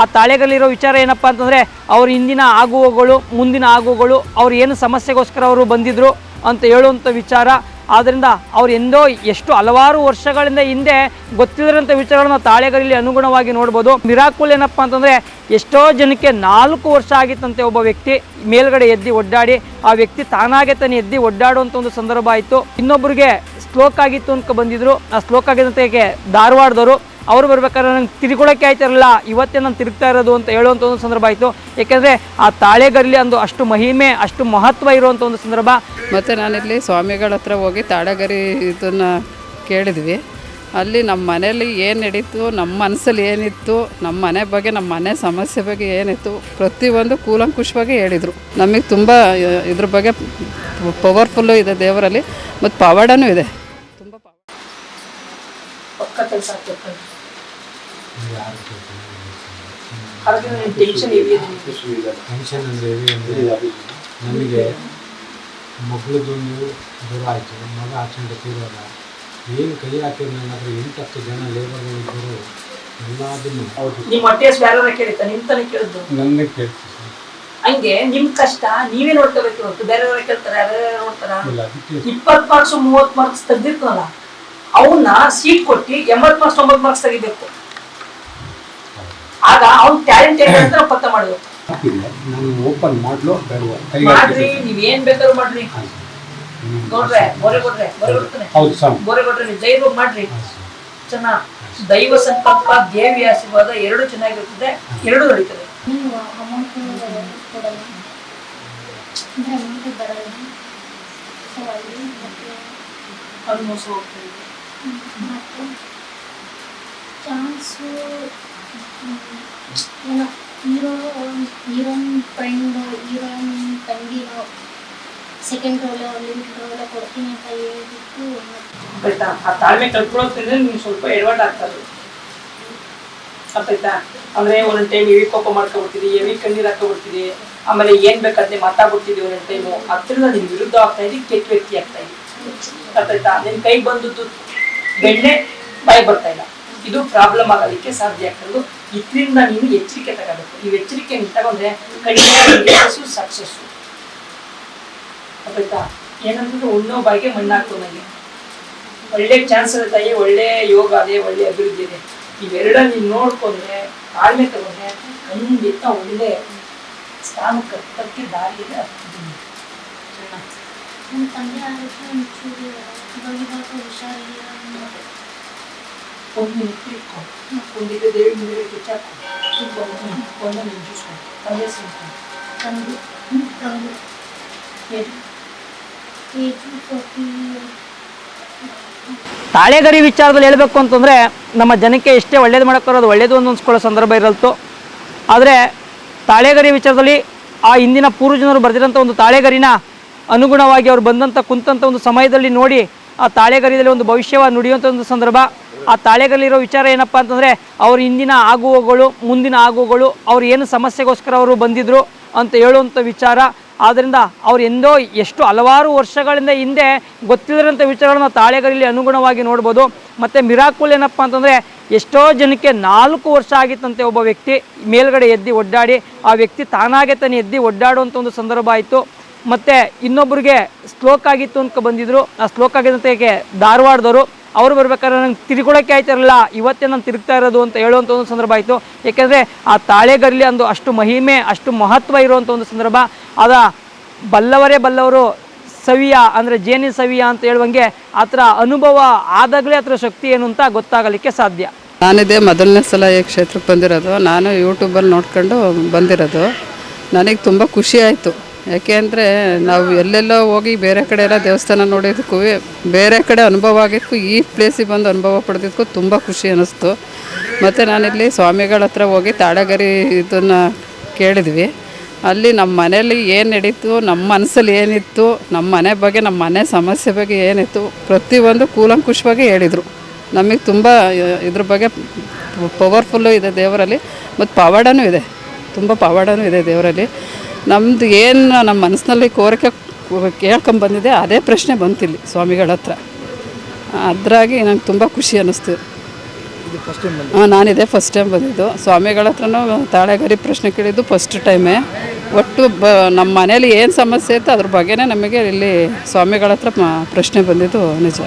ಆ ತಾಳೆಗಲ್ಲಿರೋ ವಿಚಾರ ಏನಪ್ಪ ಅಂತಂದರೆ ಅವ್ರ ಹಿಂದಿನ ಆಗುವಗಳು, ಮುಂದಿನ ಆಗುವಗಳು, ಅವ್ರು ಏನು ಸಮಸ್ಯೆಗೋಸ್ಕರ ಅವರು ಬಂದಿದ್ರು ಅಂತ ಹೇಳುವಂಥ ವಿಚಾರ. ಆದ್ದರಿಂದ ಅವ್ರು ಎಂದೋ ಎಷ್ಟು ಹಲವಾರು ವರ್ಷಗಳಿಂದ ಹಿಂದೆ ಗೊತ್ತಿಲ್ಲದಂಥ ವಿಚಾರಗಳನ್ನ ತಾಳೆಗಳಲ್ಲಿ ಅನುಗುಣವಾಗಿ ನೋಡ್ಬೋದು. ಮಿರಾಕುಲ್ ಏನಪ್ಪ ಅಂತಂದರೆ ಎಷ್ಟೋ ಜನಕ್ಕೆ ನಾಲ್ಕು ವರ್ಷ ಆಗಿತ್ತಂತೆ ಒಬ್ಬ ವ್ಯಕ್ತಿ ಮೇಲ್ಗಡೆ ಎದ್ದು ಒಡ್ಡಾಡಿ ಆ ವ್ಯಕ್ತಿ ತಾನಾಗೆ ತಾನೇ ಎದ್ದು ಒಡ್ಡಾಡುವಂಥ ಒಂದು ಸಂದರ್ಭ ಆಯಿತು. ಇನ್ನೊಬ್ಬರಿಗೆ ಸ್ಲೋಕ್ ಆಗಿತ್ತು ಅಂತ ಬಂದಿದ್ರು. ಆ ಸ್ಲೋಕ್ ಆಗಿದ್ದಂತೆ ಧಾರವಾಡದವರು ಅವರು ಬರ್ಬೇಕಾದ್ರೆ ನಂಗೆ ತಿರುಗೊಳಕ್ಕೆ ಆಯ್ತಿರಲಿಲ್ಲ ಇವತ್ತೇ ನಾನು ತಿರುಗ್ತಾ ಇರೋದು ಅಂತ ಹೇಳುವಂಥ ಒಂದು ಸಂದರ್ಭ ಆಯಿತು. ಏಕೆಂದರೆ ಆ ತಾಳೆಗರಲಿ ಅಂದು ಅಷ್ಟು ಮಹಿಮೆ ಅಷ್ಟು ಮಹತ್ವ ಇರುವಂಥ ಒಂದು ಸಂದರ್ಭ. ಮತ್ತು ನಾನಿಲ್ಲಿ ಸ್ವಾಮಿಗಳ ಹತ್ರ ಹೋಗಿ ತಾಳೆಗರಿ ಇದನ್ನು ಕೇಳಿದ್ವಿ. ಅಲ್ಲಿ ನಮ್ಮ ಮನೇಲಿ ಏನು ನಡೀತು ನಮ್ಮ ಮನಸ್ಸಲ್ಲಿ ಏನಿತ್ತು ನಮ್ಮ ಮನೆ ಬಗ್ಗೆ ನಮ್ಮ ಮನೆ ಸಮಸ್ಯೆ ಬಗ್ಗೆ ಏನಿತ್ತು ಪ್ರತಿಯೊಂದು ಕೂಲಂಕುಷವಾಗಿ ಹೇಳಿದರು. ನಮಗೆ ತುಂಬ ಇದ್ರ ಬಗ್ಗೆ ಪವರ್ಫುಲ್ಲು ಇದೆ ದೇವರಲ್ಲಿ ಮತ್ತು ಪವಾಡನೂ ಇದೆ. ತುಂಬ ಪವರ್ ಪಕ್ಕ ಕೆಲಸ ಟೆನ್ಷನ್ ಟೆನ್ಷನ್ ಅಂದರೆ ಹೇಗೆ ಅಂದರೆ ನಮಗೆ ಮಗಳದೊಂದು ದೂರ ಆಯಿತು. ಮಗ ಆಕ್ಸಿಡೆಂಟ್ ತೀರೋದ ಏನು ಕೈ ಹಾಕಿದ್ರು ನನ್ನ ಹತ್ರ ಎಂಟು ಹತ್ತು ಜನ ಲೇಬರ್ಗಳಿದ್ದರು ಎಲ್ಲದನ್ನು ನಿಮ್ಮ ಕೇಳ್ತೀನಿ ಹಂಗೆ ನಿಮ್ ಕಷ್ಟ ನೀವೇ ನೋಡ್ಕೋಬೇಕು ಹೊರತು ಬೇರೆಯವ್ರ ಕೇಳ್ತಾರೆ ಯಾರು ನೋಡ್ತಾರ? ಇಪ್ಪತ್ತು ಮಾರ್ಕ್ಸ್ ಮೂವತ್ತು ಮಾರ್ಕ್ಸ್ ತೆಗ್ದಿರ್ತಾನಲ್ಲ ಅವನ್ನ ಸೀಟ್ ಕೊಟ್ಟು ಎಂಬತ್ತು ಮಾರ್ಕ್ಸ್ ತೊಂಬತ್ ಮಾರ್ಕ್ಸ್ ತೆಗಿಬೇಕು. ಆಗ ಅವ್ನ ಟ್ಯಾಲೆಂಟ್ ಏನಂತ ಪತ್ತೆ ಮಾಡ್ಬೇಕು. ನಾನು ಓಪನ್ ಮಾಡ್ಲು ಬೇಡವ ಮಾಡ್ರಿ ನೀವ್ ಏನ್ ಬೇಕಾದ್ರೂ ಮಾಡ್ರಿ. ನೋಡ್ರಿ ಬೋರೆ ಕೊಡ್ರೆ ಕೊಡ್ತಾನೆ. ಕೊಟ್ರೆ ನೀವು ಧೈರ್ಯ ಮಾಡ್ರಿ. ಚೆನ್ನಾಗ್ ದೈವ ಸಂಕಲ್ಪ ದೇವಿ ಆಶೀರ್ವಾದ ಎರಡು ಚೆನ್ನಾಗಿರ್ತದೆ ಎರಡು ನಡೀತದೆ. ಅದು ಮೋಸ ಹೋಗ್ತದೆ. ಚಾನ್ಸು ಏನೋ ಹೀರೋ ಹೀರೋನ್ ಫ್ರೆಂಡ್ ಹೀರೋಯಿನ್ ತಂಗಿನೋ ಸೆಕೆಂಡ್ ರೋಲ ಲಿಂಕ್ ರೋಲ ಕೊಡ್ತೀನಿ ಅಂತ ಹೇಳ್ಬಿಟ್ಟು ಆಯ್ತಾ? ಆ ತಾಳ್ಮೆ ಕಲ್ತ್ಕೊಳ್ಳೋದ್ರಿಂದ ನಿಮ್ಗೆ ಸ್ವಲ್ಪ ಎಡವಟ್ ಆಗ್ತದೆ ಅರ್ಥಾಯ್ತಾ ಅಂದ್ರೆ ಒಂದೊಂದು ಟೈಮ್ ಹೆವಿ ಕೋಪ ಮಾಡ್ಕೊಬಿಡ್ತೀರಿ, ಎವಿ ಕಣ್ಣೀರ್ ಹಾಕೊಬಿಡ್ತೀರಿ, ಆಮೇಲೆ ಏನ್ ಬೇಕಾದ್ರೆ ಮಾತಾಡ್ಬಿಡ್ತೀರಿ ಒಂದೊಂದು ಟೈಮು ಅದರಿಂದ ನಿನ್ ವಿರುದ್ಧ ಆಗ್ತಾ ಇದ್ದೀವಿ ಕೆಟ್ಟ ವ್ಯಕ್ತಿ ಆಗ್ತಾ ಇದ್ದೀವಿ ಅರ್ಥಾಯ್ತಾ ನಿಮ್ ಕೈ ಬಂದದ್ದು ಬೆಣ್ಣೆ, ಬಾಯಿ ಬರ್ತಾ ಇಲ್ಲ. ಇದು ಪ್ರಾಬ್ಲಮ್ ಆಗೋದಕ್ಕೆ ಸಾಧ್ಯ. ಆಗ್ತದೆ ಇದರಿಂದ ನೀನು ಎಚ್ಚರಿಕೆ ತಗೋಬೇಕು. ಈ ಎಚ್ಚರಿಕೆ ತಗೊಂಡ್ರೆ ಕಡಿಮೆ ಸಕ್ಸಸ್ಸು ಅರ್ಥಾಯ್ತಾ ಏನಂತಂದ್ರೆ ಉಣ್ಣೋ ಬಾಯಿಗೆ ಮಣ್ಣು ನನಗೆ ಒಳ್ಳೆ ಚಾನ್ಸ್ ಇದೆ ತಾಯಿ ಒಳ್ಳೆ ಯೋಗ ಅದೇ ಒಳ್ಳೆ ಅಭಿವೃದ್ಧಿ ಇದೆ. ಇವೆರಡ ನೀವು ನೋಡ್ಕೊಂಡ್ರೆ, ತಾಳ್ಮೆ ತಗೊಂಡ್ರೆ ಖಂಡಿತ ಒಳ್ಳೆ ಸ್ಥಾನಕ್ಕೆ ಹತ್ತಕ್ಕೆ ದಾರಿ ಇದೆ ಹತ್ತಿದ್ದೀನಿ ಸರಿನಾ? ನನ್ನ ತಂದೆ ಹುಷಾರಿಲ್ಲ. ಒಂದು ನಿಂತು ಇಟ್ಕೊ ಒಂದಿದೆ ದೇವಿ ಮುಂದೆ ಕಿಚ್ಚಾಕು ಒಂದು ತಂದು ತಂದು ತಾಳೆಗರಿ ವಿಚಾರದಲ್ಲಿ ಹೇಳಬೇಕು ಅಂತಂದರೆ ನಮ್ಮ ಜನಕ್ಕೆ ಎಷ್ಟೇ ಒಳ್ಳೇದು ಮಾಡೋಕ್ಕಾರೋದು ಒಳ್ಳೇದು ಒಂದು ಅನ್ಸ್ಕೊಳ್ಳೋ ಸಂದರ್ಭ ಇರಲ್ತು. ಆದರೆ ತಾಳೆಗರಿ ವಿಚಾರದಲ್ಲಿ ಆ ಹಿಂದಿನ ಪೂರ್ವಜನರು ಬರೆದಿರೋಂಥ ಒಂದು ತಾಳೆಗರಿನ ಅನುಗುಣವಾಗಿ ಅವ್ರು ಬಂದಂಥ ಕುಂತಂಥ ಒಂದು ಸಮಯದಲ್ಲಿ ನೋಡಿ ಆ ತಾಳೆಗರಿದಲ್ಲಿ ಒಂದು ಭವಿಷ್ಯವ ನುಡಿಯುವಂಥ ಒಂದು ಸಂದರ್ಭ ಆ ತಾಳೆಗಲ್ಲಿರೋ ವಿಚಾರ ಏನಪ್ಪ ಅಂತಂದರೆ ಅವ್ರ ಹಿಂದಿನ ಆಗುವಗಳು, ಮುಂದಿನ ಆಗುವಗಳು, ಅವ್ರು ಏನು ಸಮಸ್ಯೆಗೋಸ್ಕರ ಅವರು ಬಂದಿದ್ರು ಅಂತ ಹೇಳುವಂಥ ವಿಚಾರ. ಆದ್ದರಿಂದ ಅವ್ರು ಎಂದೋ ಎಷ್ಟು ಹಲವಾರು ವರ್ಷಗಳಿಂದ ಹಿಂದೆ ಗೊತ್ತಿಲ್ಲದಂಥ ವಿಚಾರಗಳನ್ನ ತಾಳೆಗಲ್ಲಿ ಅನುಗುಣವಾಗಿ ನೋಡ್ಬೋದು. ಮತ್ತು ಮಿರಾಕುಲ್ ಏನಪ್ಪ ಅಂತಂದರೆ ಎಷ್ಟೋ ಜನಕ್ಕೆ ನಾಲ್ಕು ವರ್ಷ ಆಗಿತ್ತಂತೆ ಒಬ್ಬ ವ್ಯಕ್ತಿ ಮೇಲ್ಗಡೆ ಎದ್ದು ಒಡ್ಡಾಡಿ ಆ ವ್ಯಕ್ತಿ ತಾನಾಗೆ ತಾನೇ ಎದ್ದು ಒಡ್ಡಾಡುವಂಥ ಒಂದು ಸಂದರ್ಭ ಆಯಿತು. ಮತ್ತು ಇನ್ನೊಬ್ಬರಿಗೆ ಸ್ಲೋಕ್ ಆಗಿತ್ತು ಅಂತ ಬಂದಿದ್ದರು ಆ ಸ್ಲೋಕ್ ಆಗಿದ್ದಂತೆ ಧಾರವಾಡದವರು ಅವರು ಬರ್ಬೇಕಾದ್ರೆ ನಂಗೆ ತಿರ್ಗೊಳಕ್ಕೆ ಆಯ್ತಿರಲ್ಲ, ಇವತ್ತೇ ನಾನು ತಿರುಗ್ತಾ ಇರೋದು ಅಂತ ಹೇಳುವಂಥ ಒಂದು ಸಂದರ್ಭ ಆಯಿತು. ಏಕೆಂದರೆ ಆ ತಾಳೆಗಲ್ಲಿ ಒಂದು ಅಷ್ಟು ಮಹಿಮೆ, ಅಷ್ಟು ಮಹತ್ವ ಇರುವಂಥ ಒಂದು ಸಂದರ್ಭ. ಅದ ಬಲ್ಲವರೇ ಬಲ್ಲವರು, ಸವಿಯ ಅಂದರೆ ಜೇನಿ ಸವಿಯ ಅಂತ ಹೇಳುವಂಗೆ ಆ ಅನುಭವ ಆದಾಗಲೇ ಆ ಶಕ್ತಿ ಏನು ಅಂತ ಗೊತ್ತಾಗಲಿಕ್ಕೆ ಸಾಧ್ಯ. ನಾನಿದೆ ಮೊದಲನೇ ಸಲ ಈ ಕ್ಷೇತ್ರಕ್ಕೆ ಬಂದಿರೋದು. ನಾನು ಯೂಟ್ಯೂಬಲ್ಲಿ ನೋಡ್ಕೊಂಡು ಬಂದಿರೋದು. ನನಗೆ ತುಂಬ ಖುಷಿ ಆಯಿತು. ಯಾಕೆ ಅಂದರೆ ನಾವು ಎಲ್ಲೆಲ್ಲೋ ಹೋಗಿ ಬೇರೆ ಕಡೆ ಎಲ್ಲ ದೇವಸ್ಥಾನ ನೋಡಿದ್ದಕ್ಕೂ, ಬೇರೆ ಕಡೆ ಅನುಭವ ಆಗಿದ್ದಕ್ಕೂ ಈ ಪ್ಲೇಸಿಗೆ ಬಂದು ಅನುಭವ ಪಡೆದಿದ್ದಕ್ಕೂ ತುಂಬ ಖುಷಿ ಅನ್ನಿಸ್ತು ಮತ್ತು ನಾನಿಲ್ಲಿ ಸ್ವಾಮಿಗಳ ಹತ್ರ ಹೋಗಿ ತಾಳಗರಿ ಇದನ್ನು ಕೇಳಿದ್ವಿ. ಅಲ್ಲಿ ನಮ್ಮ ಮನೇಲಿ ಏನು ನಡೀತು, ನಮ್ಮ ಮನಸ್ಸಲ್ಲಿ ಏನಿತ್ತು, ನಮ್ಮ ಮನೆ ಬಗ್ಗೆ, ನಮ್ಮ ಮನೆ ಸಮಸ್ಯೆ ಬಗ್ಗೆ ಏನಿತ್ತು, ಪ್ರತಿಯೊಂದು ಕೂಲಂಕುಷವಾಗಿ ಹೇಳಿದರು. ನಮಗೆ ತುಂಬ ಇದ್ರ ಬಗ್ಗೆ ಪವರ್ಫುಲ್ಲು ಇದೆ ದೇವರಲ್ಲಿ, ಮತ್ತು ಪವಾಡನೂ ಇದೆ, ತುಂಬ ಪವಾಡನೂ ಇದೆ ದೇವರಲ್ಲಿ. ನಮ್ಮದು ಏನು ನಮ್ಮ ಮನಸ್ಸಿನಲ್ಲಿ ಕೋರಿಕೆ ಕೇಳ್ಕೊಂಬಂದಿದೆ ಅದೇ ಪ್ರಶ್ನೆ ಬಂತಿಲ್ಲಿ ಸ್ವಾಮಿಗಳ ಹತ್ರ. ಅದ್ರಾಗಿ ನಂಗೆ ತುಂಬ ಖುಷಿ ಅನ್ನಿಸ್ತು. ಹಾಂ ನಾನಿದೆ ಫಸ್ಟ್ ಟೈಮ್ ಬಂದಿದ್ದು. ಸ್ವಾಮಿಗಳ ಹತ್ರನೂ ತಾಳೆಗರಿ ಪ್ರಶ್ನೆ ಕೇಳಿದ್ದು ಫಸ್ಟ್ ಟೈಮೇ ಒಟ್ಟು ಬ ನಮ್ಮ ಮನೇಲಿ ಏನು ಸಮಸ್ಯೆ ಇತ್ತು ಅದ್ರ ಬಗ್ಗೆನೇ ನಮಗೆ ಇಲ್ಲಿ ಸ್ವಾಮಿಗಳ ಹತ್ರ ಪ್ರಶ್ನೆ ಬಂದಿದ್ದು ನಿಜ.